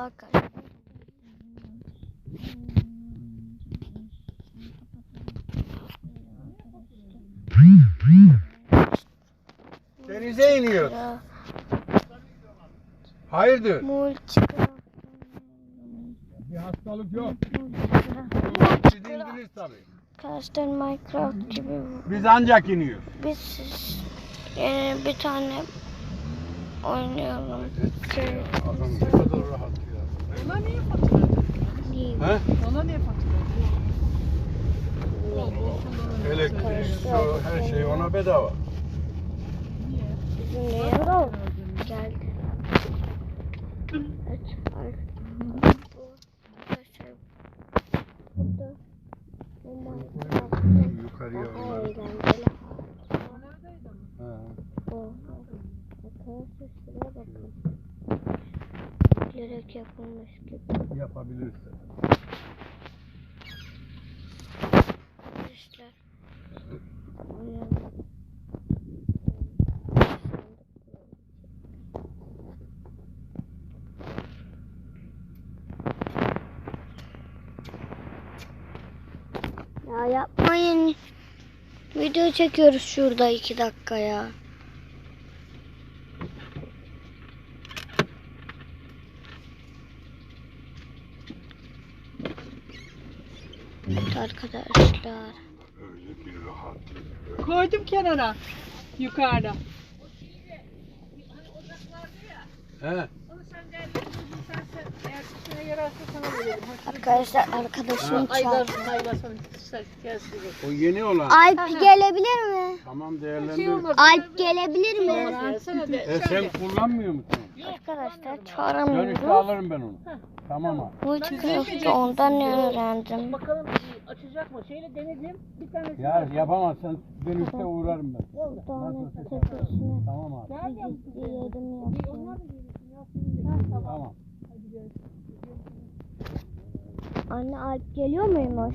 arkadaşlar. Denize iniyor. Hayırdır? Multikra. Bir hastalık yok. Siz indiniz tabii. Arkadaşlar Minecraft gibi Biz ancak iniyoruz. biz yani bir tane oynuyorum. Şey, Adam ne kadar rahat ya. Ona niye fatura değil. He? Ona niye fatura Elektrik, su, her şey ona bedava. Niye? Bizim ne yapalım? Geldi. Evet, Yukarıya daha onları. eğlenceli. O neredeydi ama? Ha. Bakın. Bilerek yapılmış gibi. Yapabilirsin. Arkadaşlar. Oynayalım. Ya yapmayın. Video çekiyoruz şurada iki dakika ya. Evet arkadaşlar. Öyle bir rahatlık. Koydum kenara. Yukarıda. He? Onu sen değerli sen sen eğer Arkadaşlar arkadaşım Aylar çağırdı. O yeni olan. Alp gelebilir mi? Tamam Şey değerlendir. Alp gelebilir mi? E sen kullanmıyor musun? Arkadaşlar Dönüşte çağıramıyorum. alırım ben onu. Tamam abi. Multicraft'ı ondan öğrendim. Bakalım açacak mı? Şeyle denedim. Bir tanesi. Ya yapamazsan dönüşte uğrarım ben. Nasıl Tamam abi. yerim yaptım. Tamam. Anne Alp geliyor muymuş?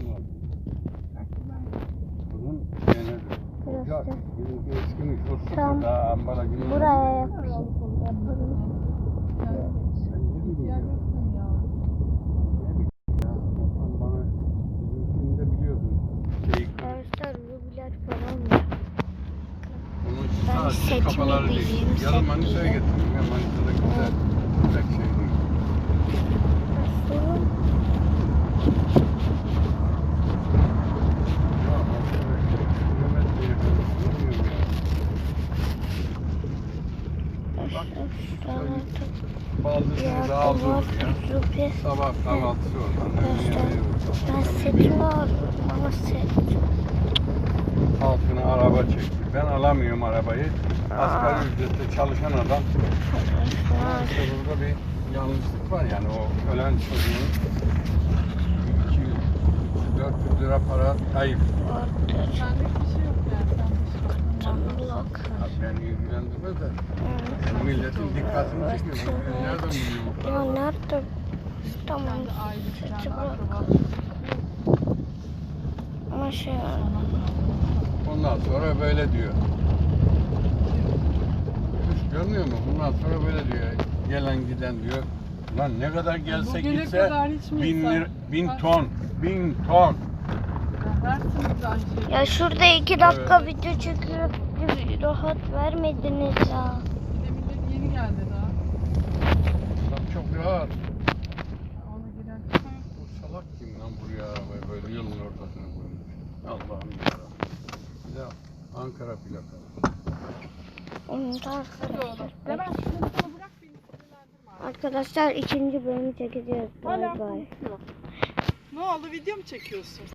Bunun genel. Burası. Eskimiş. O Tamam. sıfır daha ambara gibi. Buraya yapayım. Yapalım. Ben bileyim. Şey, Ben değil. bileyim, Yarın Manisa'ya getirdim ya. Manisa'da güzel. Güzel şey değil. Baldızını da aldı var. ya. Rubi. Sabah kahvaltısı oradan. Ben setimi arıyorum ama set. Altına araba çekti. Ben alamıyorum arabayı. Asgari ücretle çalışan adam. Burada bir yanlışlık var yani o ölen çocuğun 200 400 lira para bir şey yok yani. Bir şey yok. İlgilendirmez de yani milletin dikkatini çekiyor. Ben nereden buluyorum bu Ya paraları? nerede? Tamam. Kendi aile Seti kendi bırak. akraba. Ama şey Ondan sonra böyle diyor. Görmüyor mu? Bundan sonra böyle diyor. Gelen giden diyor. Lan ne kadar gelse Bugüne gitse kadar hiç mi bin, insan- lir, bin ton. Bin ton. Aynı şey. Ya şurada iki dakika video çekiyor. Bir rahat vermediniz ya. De yeni geldi daha. Çok rahat. Ona giren. Bu salak kim lan buraya arabayı böyle yolun ortasına koymuş. Allah'ım yarabbim. Bir de Ankara plakalı. Onu da arkadaşlar. Hemen şunu Arkadaşlar ikinci bölümü çekeceğiz. Bay bay. Ne oldu video mu çekiyorsun?